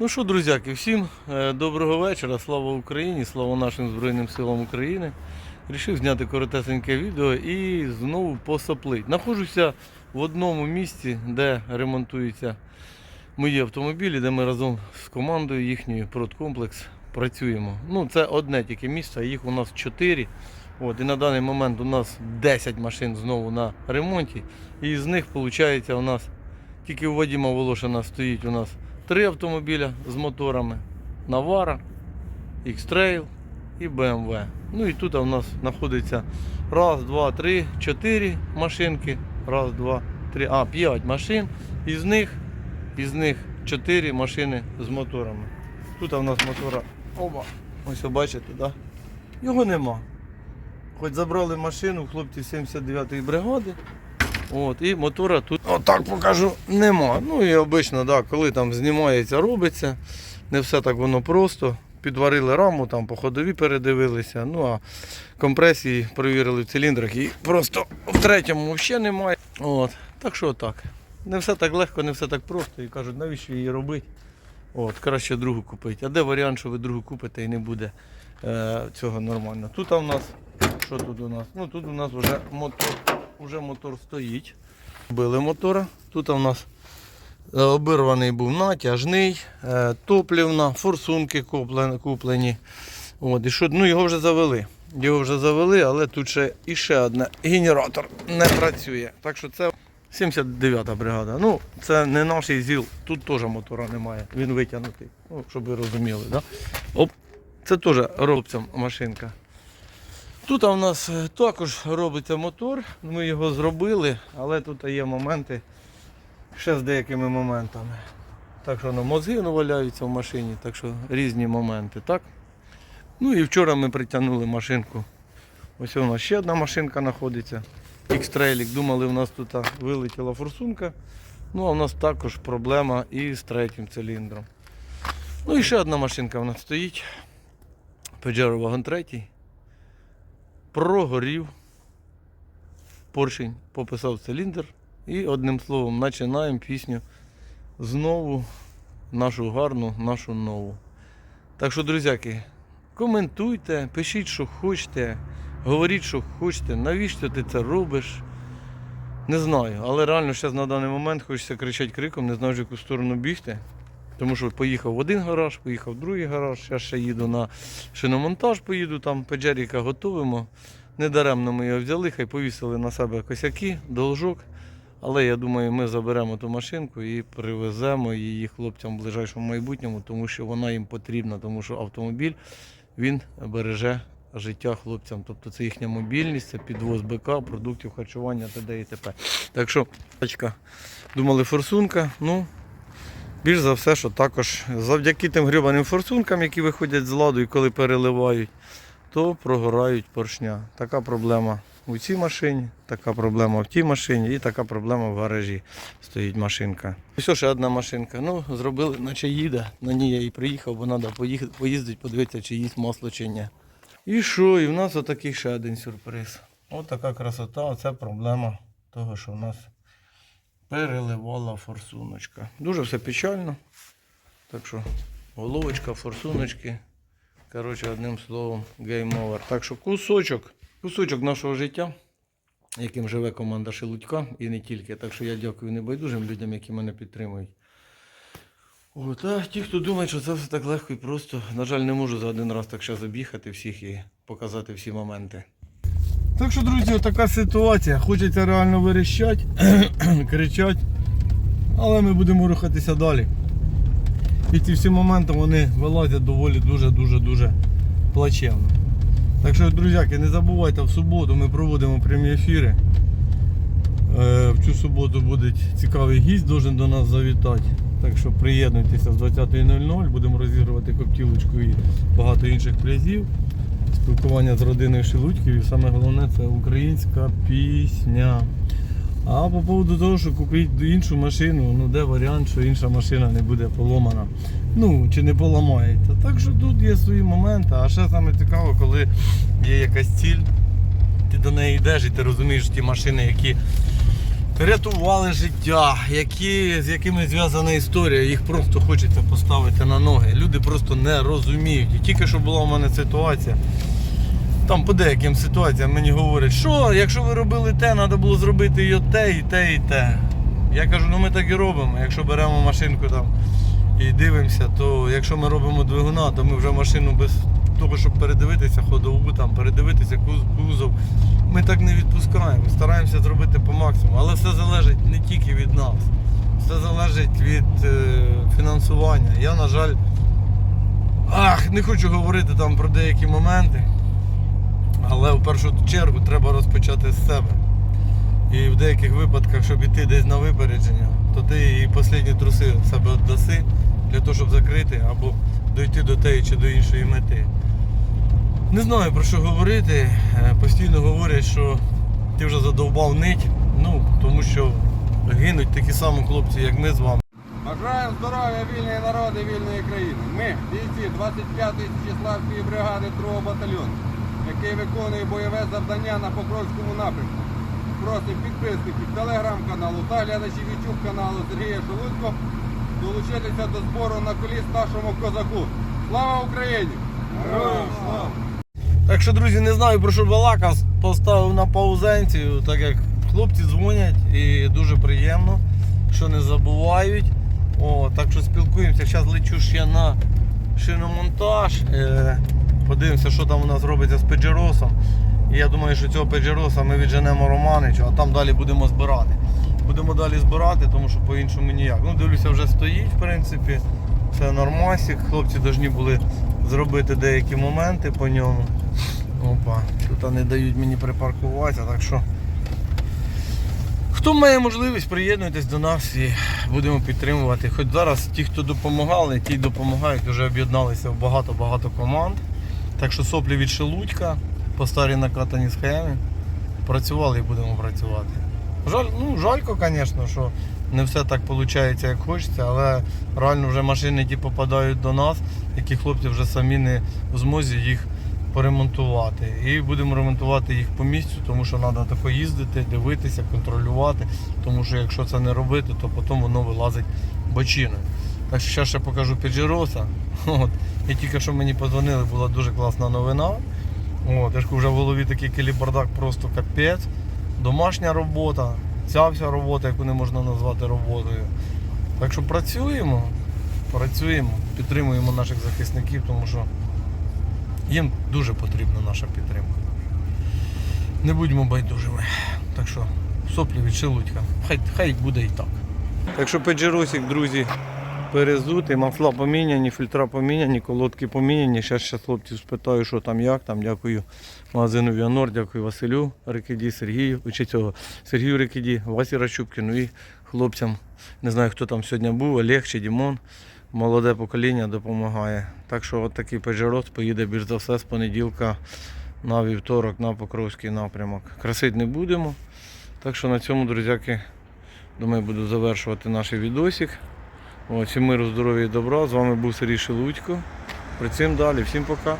Ну що, друзяки, всім е, доброго вечора. Слава Україні, слава нашим Збройним силам України. Рішив зняти коротесеньке відео і знову посоплить. Нахожуся в одному місці, де ремонтуються мої автомобілі, де ми разом з командою їхньою продкомплекс працюємо. Ну, це одне тільки місце, їх у нас чотири. От, і на даний момент у нас 10 машин знову на ремонті. І з них виходить у нас тільки у Вадима Волошина стоїть у нас три автомобіля з моторами. Навара, X-Trail і BMW. Ну і тут у нас знаходиться раз, два, три, чотири машинки. Раз, два, три, а, п'ять машин. Із них, із них чотири машини з моторами. Тут у нас мотора. Оба. Ось бачите, да? Його нема. Хоч забрали машину, хлопці 79-ї бригади. От, і мотора тут, отак покажу, нема. Ну і обично, да, коли там знімається, робиться. Не все так воно просто. Підварили раму, там по передивилися. Ну а компресії перевірили в циліндрах і просто в третьому взагалі немає. От, так що так. Не все так легко, не все так просто. І кажуть, навіщо її робити? От, краще другу купити. А де варіант, що ви другу купите і не буде е, цього нормально? Тут у нас, що тут у нас? Ну тут у нас вже мотор, вже мотор стоїть. Били мотора. Тут у нас е, обірваний був натяжний, е, топлівна, форсунки куплені. От, і що, ну, його вже завели. Його вже завели, але тут ще і ще одне генератор не працює. Так що це 79-та бригада. Ну, це не наш ЗІЛ, тут теж мотора немає. Він витягнутий. Ну, щоб ви розуміли. Да? Оп. Це теж робцям машинка. Тут у нас е, також робиться мотор. Ми його зробили, але тут є моменти ще з деякими моментами. Так що ну, мозги ну, валяються в машині, так що різні моменти. так? Ну і вчора ми притягнули машинку. Ось у нас ще одна машинка знаходиться. X-Trail. Думали, у нас тут вилетіла форсунка. Ну а в нас також проблема і з третім циліндром. Ну і ще одна машинка у нас стоїть. Pajero Wagon 3. Прогорів. Поршень пописав циліндр. І одним словом починаємо пісню знову нашу гарну, нашу нову. Так що, друзяки, коментуйте, пишіть, що хочете, говоріть, що хочете, навіщо ти це робиш. Не знаю, але реально зараз на даний момент хочеться кричати криком, не знаю, в яку сторону бігти. Тому що поїхав в один гараж, поїхав в другий гараж, зараз ще їду на шиномонтаж, поїду там Педжеріка готуємо. Недаремно ми його взяли, хай повісили на себе косяки, должок. Але я думаю, ми заберемо ту машинку і привеземо її хлопцям в ближайшому майбутньому, тому що вона їм потрібна, тому що автомобіль він береже життя хлопцям. Тобто це їхня мобільність, це підвоз БК, продуктів харчування т.д. і т.п. Так що, думали форсунка, ну. Більш за все, що також завдяки тим грибаним форсункам, які виходять з ладу і коли переливають, то прогорають поршня. Така проблема у цій машині, така проблема в тій машині і така проблема в гаражі стоїть машинка. Ось ще одна машинка. Ну, зробили, наче їде. На ній я і приїхав, бо треба поїздити, подивитися, чи їсть масло чи ні. І що? І в нас отакий ще один сюрприз. Ось така красота, оце проблема того, що в нас переливала форсуночка. Дуже все печально. Так що головочка, форсуночки. Коротше, одним словом, гейм овер. Так що кусочок, кусочок нашого життя, яким живе команда Шелудька і не тільки. Так що я дякую небайдужим людям, які мене підтримують. От, а ті, хто думає, що це все так легко і просто, на жаль, не можу за один раз так ще забігати всіх і показати всі моменти. Так що, друзі, така ситуація. Хочеться реально верещати, кричати, але ми будемо рухатися далі. І ці всі моменти вони вилазять доволі дуже-дуже-дуже плачевно. Так що, друзяки, не забувайте, в суботу ми проводимо прямі ефіри. Е, В цю суботу буде цікавий гість, должен до нас завітати. Так що приєднуйтеся з 20.00, будемо розігрувати коптілочку і багато інших призів. Спілкування з родиною Шелудьків і саме головне це українська пісня. А по поводу того, що купити іншу машину, ну де варіант, що інша машина не буде поломана. Ну, чи не поламається. Так що тут є свої моменти. А ще саме цікаво, коли є якась ціль, ти до неї йдеш і ти розумієш ті машини, які рятували життя, які, з якими зв'язана історія, їх просто хочеться поставити на ноги. Люди просто не розуміють. І тільки що була в мене ситуація. Там по деяким ситуаціям мені говорять, що якщо ви робили те, треба було зробити і те, і те, і те. Я кажу, ну ми так і робимо. Якщо беремо машинку там і дивимося, то якщо ми робимо двигуна, то ми вже машину без того, щоб передивитися ходову, там, передивитися куз- кузов, ми так не відпускаємо. Стараємося зробити по максимуму. Але все залежить не тільки від нас. Все залежить від е, фінансування. Я, на жаль, ах, не хочу говорити там про деякі моменти. Але в першу чергу треба розпочати з себе. І в деяких випадках, щоб іти десь на випередження, то ти і останні труси себе віддаси для того, щоб закрити або дойти до тієї чи до іншої мети. Не знаю про що говорити. Е, Постійно говорять, що ти вже задовбав нить, ну, тому що гинуть такі самі хлопці, як ми з вами. Бажаємо здоров'я вільної народи, вільної країни. Ми, бійці 25-ї Січеславської бригади 2 батальйону, який виконує бойове завдання на Покровському напрямку. Просимо підписників телеграм-каналу та глядачів YouTube каналу Сергія Шелудько долучитися до збору на коліс нашому козаку. Слава Україні! Героям слава! Так що, друзі, не знаю про що балакав, поставив на паузенцію, так як хлопці дзвонять і дуже приємно, що не забувають. О, так що спілкуємося. Зараз лечу ще на шиномонтаж. Е, подивимося, що там у нас робиться з Педжеросом. І я думаю, що цього Педжероса ми відженемо Романичу, а там далі будемо збирати. Будемо далі збирати, тому що по-іншому ніяк. Ну, дивлюся, вже стоїть, в принципі. Це нормасик. Хлопці повинні були зробити деякі моменти по ньому. Опа, тут не дають мені припаркуватися, так що. Хто має можливість, приєднуйтесь до нас і будемо підтримувати. Хоч зараз ті, хто допомагали, ті допомагають, вже об'єдналися в багато-багато команд. Так що соплі від Шелудька по старій накатаній схемі. Працювали і будемо працювати. Жаль, ну, жалько, звісно, що не все так виходить, як хочеться, але реально вже машини ті попадають до нас, які хлопці вже самі не в змозі їх поремонтувати. І будемо ремонтувати їх по місцю, тому що треба тако їздити, дивитися, контролювати. Тому що якщо це не робити, то потім воно вилазить бочиною. Що зараз ще покажу Піджероса. От. І тільки що мені подзвонили, була дуже класна новина. От, я ж вже в голові такий келібардак просто капець. Домашня робота, ця вся робота, яку не можна назвати роботою. Так що працюємо, працюємо, підтримуємо наших захисників, тому що їм дуже потрібна наша підтримка. Не будьмо байдужими. Так що соплі від. Хай, хай буде і так. Так що Педжеросик, друзі, перезутий, мафла поміняні, фільтра поміняні, колодки поміняні. Зараз ще хлопців спитаю, що там, як там. Дякую магазину Віанор, дякую Василю Рикиді, Сергію, цього Сергію Рикиді, Васі Рачупкіну і хлопцям. Не знаю, хто там сьогодні був, Олег чи Дімон. Молоде покоління допомагає. Так що от такий Педжерос поїде більш за все з понеділка на вівторок на Покровський напрямок. Красити не будемо. Так що на цьому, друзяки, думаю, буду завершувати наш відосик. Всім миру, здоров'я і добра. З вами був Сергій Шелудько. Працюємо далі. Всім пока.